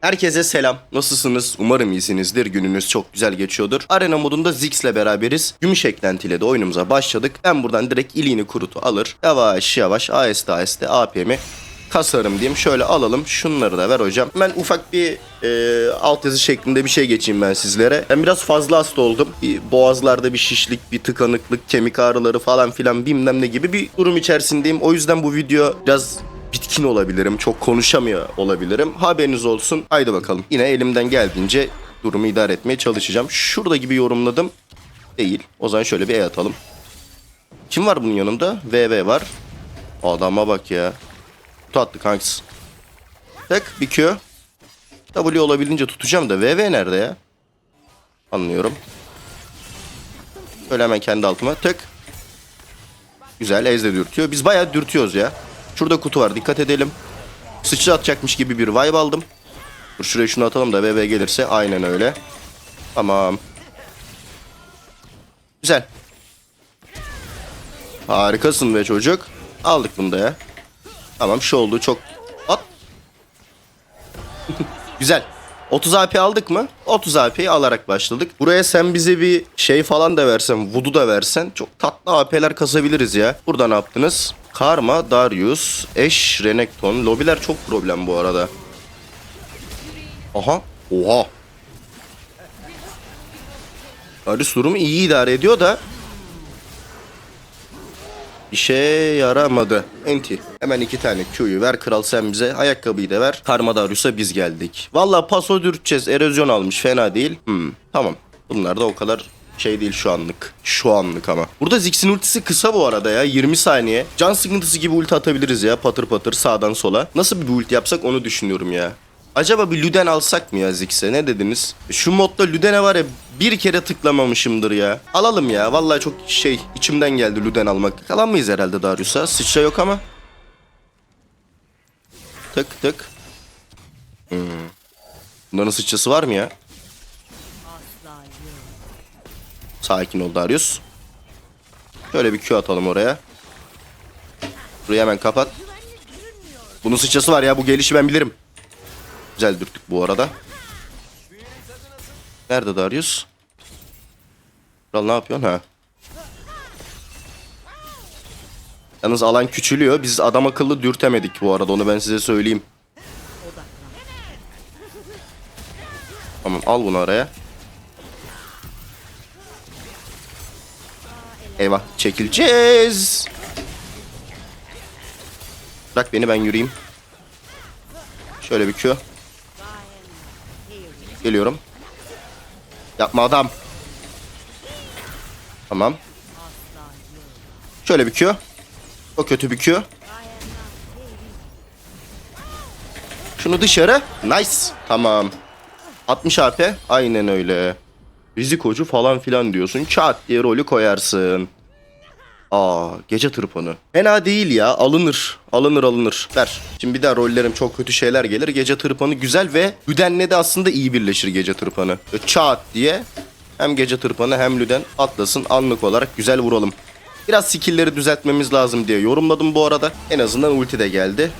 Herkese selam. Nasılsınız? Umarım iyisinizdir. Gününüz çok güzel geçiyordur. Arena modunda Ziggs'le beraberiz. Gümüş eklentiyle de oyunumuza başladık. Ben buradan direkt iliğini kurutu alır. Yavaş yavaş aheste aheste AP'mi kasarım diyeyim. Şöyle alalım. Şunları da ver hocam. Ben ufak bir e, altyazı şeklinde bir şey geçeyim ben sizlere. Ben biraz fazla hasta oldum. Bir boğazlarda bir şişlik, bir tıkanıklık, kemik ağrıları falan filan bilmem ne gibi bir durum içerisindeyim. O yüzden bu video biraz bitkin olabilirim. Çok konuşamıyor olabilirim. Haberiniz olsun. Haydi bakalım. Yine elimden geldiğince durumu idare etmeye çalışacağım. Şurada gibi yorumladım. Değil. O zaman şöyle bir E atalım. Kim var bunun yanında? VV var. Adama bak ya. Kutu attık hangisi? Tek bir Q. W olabildiğince tutacağım da VV nerede ya? Anlıyorum. Böyle hemen kendi altıma tık. Güzel Ez de dürtüyor. Biz bayağı dürtüyoruz ya. Şurada kutu var dikkat edelim. Sıçra atacakmış gibi bir vibe aldım. Dur şuraya şunu atalım da VV gelirse aynen öyle. Tamam. Güzel. Harikasın be çocuk. Aldık bunu da ya. Tamam şu oldu çok. At. Güzel. 30 AP aldık mı? 30 AP'yi alarak başladık. Buraya sen bize bir şey falan da versen, Voodoo da versen çok tatlı AP'ler kasabiliriz ya. Burada ne yaptınız? Karma, Darius, Ashe, Renekton. Lobiler çok problem bu arada. Aha. Oha. Darius durumu iyi idare ediyor da İşe yaramadı. Enti. Hemen iki tane Q'yu ver kral sen bize. Ayakkabıyı da ver. Karma Darius'a biz geldik. Valla paso dürteceğiz. Erozyon almış. Fena değil. Hmm, tamam. Bunlar da o kadar şey değil şu anlık. Şu anlık ama. Burada Ziggs'in ultisi kısa bu arada ya. 20 saniye. Can sıkıntısı gibi ulti atabiliriz ya. Patır patır sağdan sola. Nasıl bir ulti yapsak onu düşünüyorum ya. Acaba bir Luden alsak mı ya Ziggs'e? Ne dediniz? Şu modda Luden'e var ya bir kere tıklamamışımdır ya. Alalım ya. Vallahi çok şey içimden geldi Luden almak. Alamayız herhalde Darius'a. Sıçra yok ama. Tık tık. Hmm. Bunların sıçrası var mı ya? Sakin ol Darius. Şöyle bir Q atalım oraya. Burayı hemen kapat. Bunun sıçrası var ya bu gelişi ben bilirim. Güzel dürttük bu arada. Nerede Darius? Kral ne yapıyorsun ha? Yalnız alan küçülüyor. Biz adam akıllı dürtemedik bu arada. Onu ben size söyleyeyim. Tamam al bunu araya. Eyvah çekileceğiz. Bırak beni ben yürüyeyim. Şöyle bir Q. Geliyorum. Yapma adam. Tamam. Şöyle bir Q. O kötü bir Q. Şunu dışarı. Nice. Tamam. 60 AP. Aynen öyle. Rizikocu falan filan diyorsun. Çat diye rolü koyarsın. Aa gece tırpanı. Fena değil ya alınır. Alınır alınır. Ver. Şimdi bir daha rollerim çok kötü şeyler gelir. Gece tırpanı güzel ve Lüden'le de aslında iyi birleşir gece tırpanı. Çat diye hem gece tırpanı hem Lüden atlasın anlık olarak güzel vuralım. Biraz skill'leri düzeltmemiz lazım diye yorumladım bu arada. En azından ulti de geldi.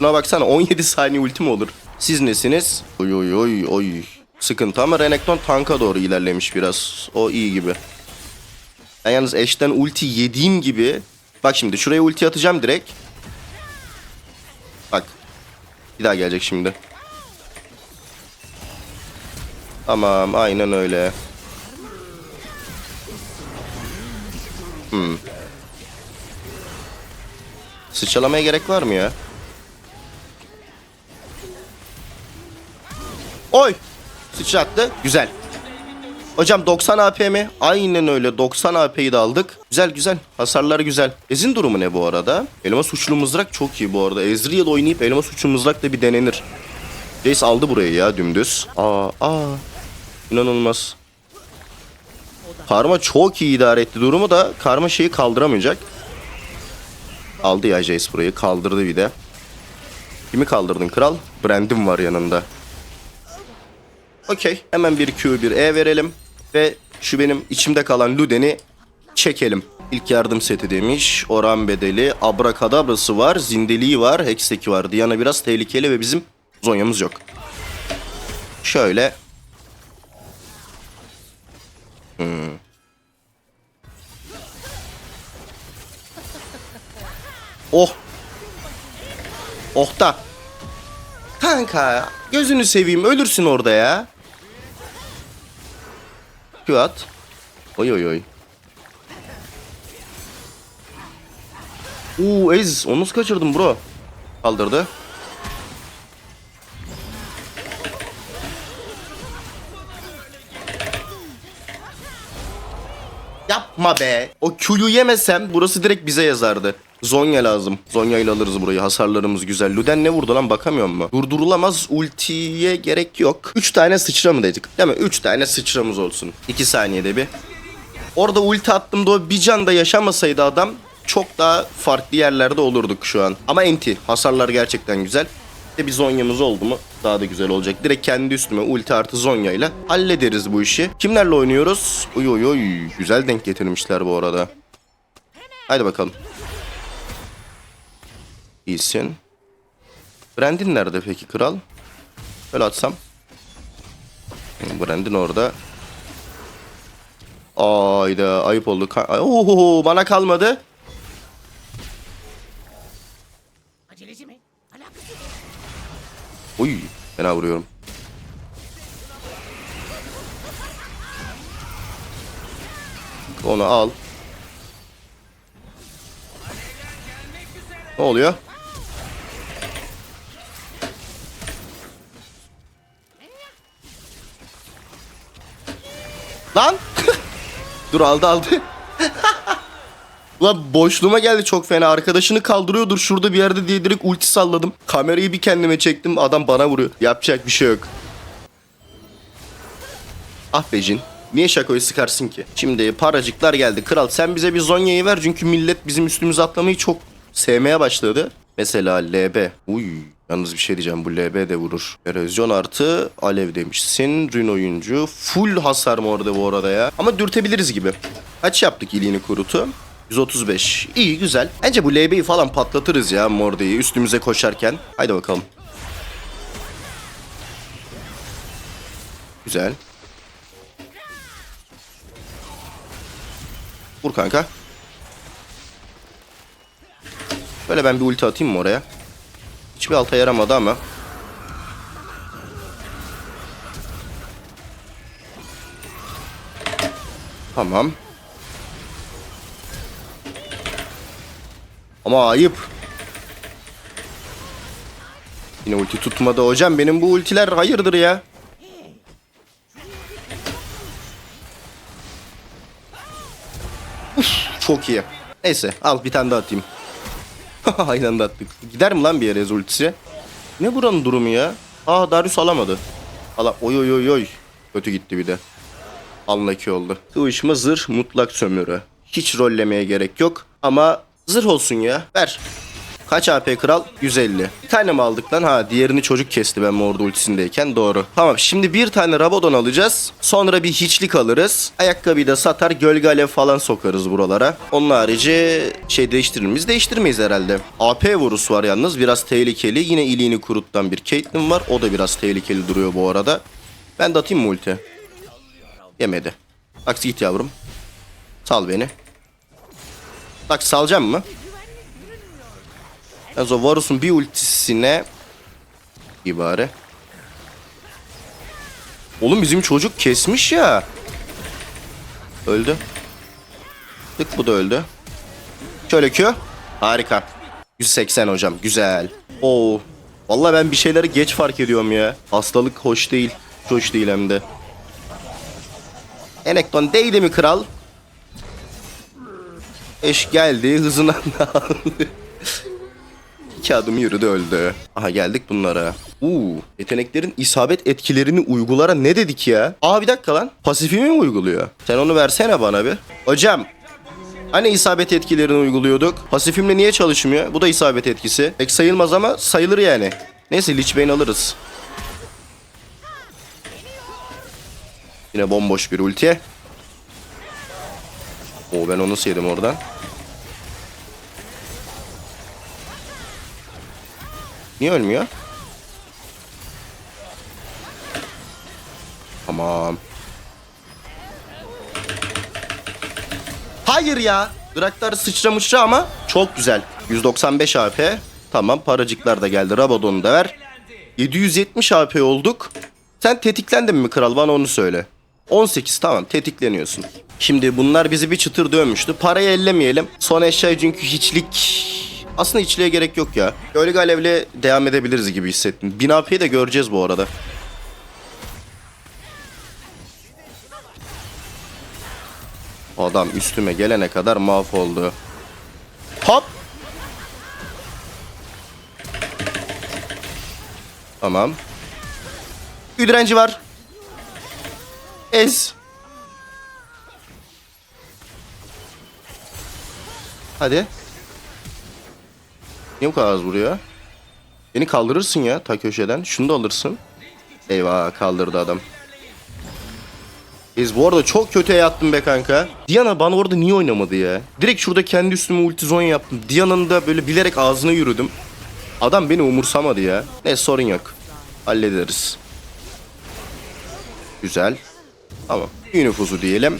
Buna baksana 17 saniye ulti mi olur? Siz nesiniz? Oy oy oy oy. Sıkıntı ama Renekton tanka doğru ilerlemiş biraz. O iyi gibi. Ben yalnız eşten ulti yediğim gibi... Bak şimdi şuraya ulti atacağım direkt. Bak. Bir daha gelecek şimdi. Tamam aynen öyle. Hmm. Sıçralamaya gerek var mı ya? Sıçrattı. Güzel. Hocam 90 AP mi? Aynen öyle 90 AP'yi de aldık. Güzel güzel. Hasarlar güzel. Ezin durumu ne bu arada? Elma suçlu mızrak çok iyi bu arada. Ezreal oynayıp elma suçlu mızrak da bir denenir. Jace aldı burayı ya dümdüz. Aa aa. İnanılmaz. Karma çok iyi idare etti durumu da Karma şeyi kaldıramayacak. Aldı ya Jace burayı. Kaldırdı bir de. Kimi kaldırdın kral? Brandon var yanında. Okey. Hemen bir Q bir E verelim. Ve şu benim içimde kalan Luden'i çekelim. İlk yardım seti demiş. Oran bedeli. Abrakadabrası var. Zindeliği var. Hextech'i var. Diana biraz tehlikeli ve bizim Zonya'mız yok. Şöyle. Hmm. Oh. Oh da. Kanka gözünü seveyim ölürsün orada ya. Q at. Oy oy oy. Uuu Ez onu nasıl kaçırdım bro? Kaldırdı. Yapma be. O Q'yu yemesem burası direkt bize yazardı. Zonya lazım. Zonya ile alırız burayı. Hasarlarımız güzel. Luden ne vurdu lan bakamıyor mu? Durdurulamaz ultiye gerek yok. 3 tane sıçra mı dedik? Değil mi? 3 tane sıçramız olsun. 2 saniyede bir. Orada ulti attığımda o bir can da yaşamasaydı adam çok daha farklı yerlerde olurduk şu an. Ama enti. Hasarlar gerçekten güzel. De bir zonyamız oldu mu daha da güzel olacak. Direkt kendi üstüme ulti artı zonya ile hallederiz bu işi. Kimlerle oynuyoruz? Uy uy uy. Güzel denk getirmişler bu arada. Haydi bakalım. İyisin. Brandin nerede peki kral? Böyle atsam. Brandin orada. Ayda ayıp oldu. Ka- Oho bana kalmadı. Aceleci mi? Alakası Uy fena vuruyorum. Onu al. Ne oluyor? Lan! Dur aldı aldı. Ulan boşluğuma geldi çok fena. Arkadaşını kaldırıyordur şurada bir yerde diye direkt ulti salladım. Kamerayı bir kendime çektim. Adam bana vuruyor. Yapacak bir şey yok. Ah be. Niye şakoyu sıkarsın ki? Şimdi paracıklar geldi. Kral sen bize bir Zonya'yı ver. Çünkü millet bizim üstümüze atlamayı çok sevmeye başladı. Mesela LB. Uy. Yalnız bir şey diyeceğim. Bu LB de vurur. Erozyon artı alev demişsin. Rün oyuncu. Full hasar mı orada bu arada ya? Ama dürtebiliriz gibi. Kaç yaptık iliğini kurutu? 135. İyi güzel. Bence bu LB'yi falan patlatırız ya Morde'yi üstümüze koşarken. Haydi bakalım. Güzel. Vur kanka. Böyle ben bir ulti atayım mı oraya? Hiçbir alta yaramadı ama. Tamam. Ama ayıp. Yine ulti tutmadı hocam. Benim bu ultiler hayırdır ya. Uf, çok iyi. Neyse al bir tane daha atayım. Aynı anda attık. Gider mi lan bir yere ultisi? Ne buranın durumu ya? Aa Darius alamadı. Ala oy oy oy oy. Kötü gitti bir de. Unlucky oldu. Kıvışma zırh mutlak sömürü. Hiç rollemeye gerek yok. Ama zırh olsun ya. Ver. Kaç AP kral? 150. Bir tane mi aldık lan? Ha diğerini çocuk kesti ben Mord ultisindeyken. Doğru. Tamam şimdi bir tane Rabadon alacağız. Sonra bir hiçlik alırız. Ayakkabıyı da satar gölge alev falan sokarız buralara. Onun harici şey değiştirir miyiz? Değiştirmeyiz herhalde. AP vurusu var yalnız. Biraz tehlikeli. Yine iliğini kuruttan bir Caitlyn var. O da biraz tehlikeli duruyor bu arada. Ben de atayım mı? Yemedi. Aksi git yavrum. Sal beni. Bak salacağım mı? Yalnız o Varus'un bir ultisine ibare. Oğlum bizim çocuk kesmiş ya. Öldü. Tık bu da öldü. Şöyle Q. Harika. 180 hocam. Güzel. Oo. Vallahi ben bir şeyleri geç fark ediyorum ya. Hastalık hoş değil. Hoş değil hem de. Enekton değdi mi kral? Eş geldi hızına aldı. İki adım yürüdü öldü. Aha geldik bunlara. Uuu yeteneklerin isabet etkilerini uygulara ne dedik ya? Aa bir dakika lan. Pasifimi mi uyguluyor? Sen onu versene bana bir. Hocam. Hani isabet etkilerini uyguluyorduk? Pasifimle niye çalışmıyor? Bu da isabet etkisi. Pek sayılmaz ama sayılır yani. Neyse Lich Bane alırız. Yine bomboş bir ulti. Oo ben onu yedim oradan? Niye ölmüyor? Tamam. Hayır ya. Draktar sıçramışça ama çok güzel. 195 AP. Tamam paracıklar da geldi. Rabadon'u da ver. 770 AP olduk. Sen tetiklendin mi kral bana onu söyle. 18 tamam tetikleniyorsun. Şimdi bunlar bizi bir çıtır dövmüştü. Parayı ellemeyelim. Son eşya çünkü hiçlik... Aslında hiçliğe gerek yok ya. Gölge alevle devam edebiliriz gibi hissettim. 1000 AP'yi de göreceğiz bu arada. Adam üstüme gelene kadar mahvoldu. Hop. Tamam. Bir direnci var. Ez. Hadi. Niye bu kadar az vuruyor? Beni kaldırırsın ya ta köşeden. Şunu da alırsın. Eyvah kaldırdı adam. Biz bu arada çok kötüye yattım be kanka. Diana bana orada niye oynamadı ya? Direkt şurada kendi üstüme ulti zone yaptım. Diana'nın da böyle bilerek ağzına yürüdüm. Adam beni umursamadı ya. Ne sorun yok. Hallederiz. Güzel. Tamam. Nüfusu diyelim.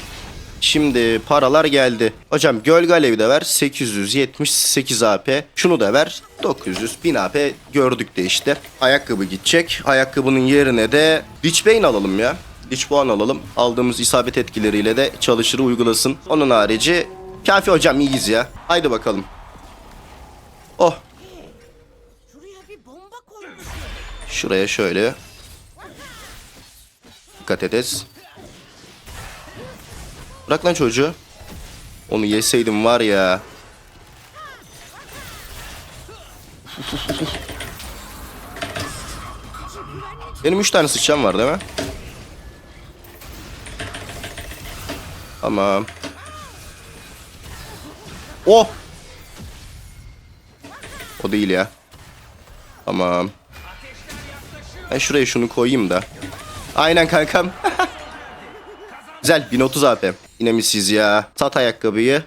Şimdi paralar geldi. Hocam gölge alevi de ver. 878 AP. Şunu da ver. 900. 1000 AP gördük de işte. Ayakkabı gidecek. Ayakkabının yerine de Lich Bane alalım ya. Lich puan alalım. Aldığımız isabet etkileriyle de çalışır uygulasın. Onun harici kafi hocam iyiyiz ya. Haydi bakalım. Oh. Şuraya şöyle. Dikkat edez. Bırak lan çocuğu. Onu yeseydim var ya. Benim üç tane sıçram var değil mi? Tamam. Oh! O değil ya. Tamam. Ben şuraya şunu koyayım da. Aynen kankam. Güzel 1030 AP. Yine mi siz ya? Sat ayakkabıyı.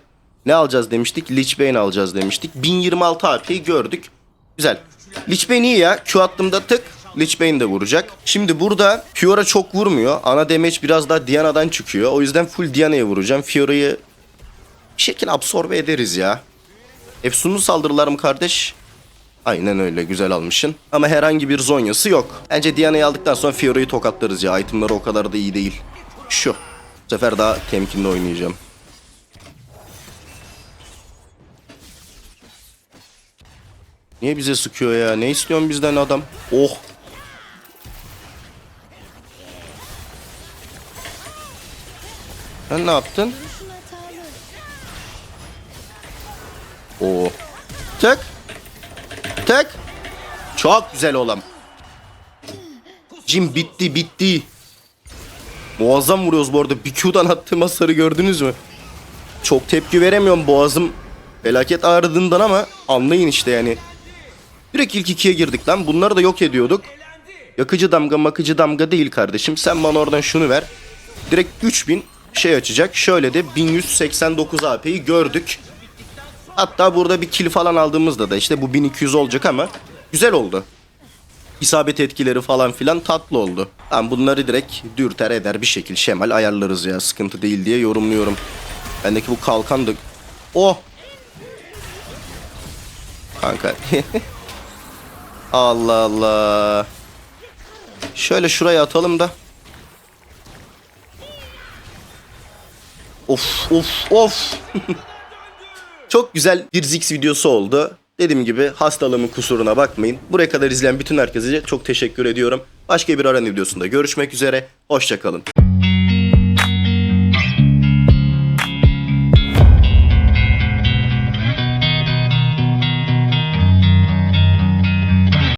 Ne alacağız demiştik? Lich Bane alacağız demiştik. 1026 AP'yi gördük. Güzel. Lich Bane iyi ya. Q attığımda tık. Lich Bane de vuracak. Şimdi burada Fiora çok vurmuyor. Ana damage biraz daha Diana'dan çıkıyor. O yüzden full Diana'ya vuracağım. Fiora'yı bir şekilde absorbe ederiz ya. Efsunlu saldırılar mı kardeş? Aynen öyle güzel almışsın. Ama herhangi bir zonyası yok. Bence Diana'yı aldıktan sonra Fiora'yı tokatlarız ya. Itemları o kadar da iyi değil. Şu. Bu sefer daha temkinli oynayacağım. Niye bize sıkıyor ya? Ne istiyorsun bizden adam? Oh. Sen ne yaptın? Oo. Tık. Tık. Çok güzel oğlum. Jim bitti bitti. Muazzam vuruyoruz bu arada. Bir Q'dan attığım hasarı gördünüz mü? Çok tepki veremiyorum boğazım. Felaket ağrıdığından ama anlayın işte yani. Direkt ilk ikiye girdik lan. Bunları da yok ediyorduk. Yakıcı damga makıcı damga değil kardeşim. Sen bana oradan şunu ver. Direkt 3000 şey açacak. Şöyle de 1189 AP'yi gördük. Hatta burada bir kill falan aldığımızda da işte bu 1200 olacak ama güzel oldu. İsabet etkileri falan filan tatlı oldu. Ben bunları direkt dürter eder bir şekil şemal ayarlarız ya sıkıntı değil diye yorumluyorum. Bendeki bu kalkan da... Oh! Kanka. Allah Allah. Şöyle şuraya atalım da. Of of of. Çok güzel bir Zix videosu oldu. Dediğim gibi hastalığımın kusuruna bakmayın. Buraya kadar izleyen bütün herkese çok teşekkür ediyorum. Başka bir aran videosunda görüşmek üzere. Hoşçakalın.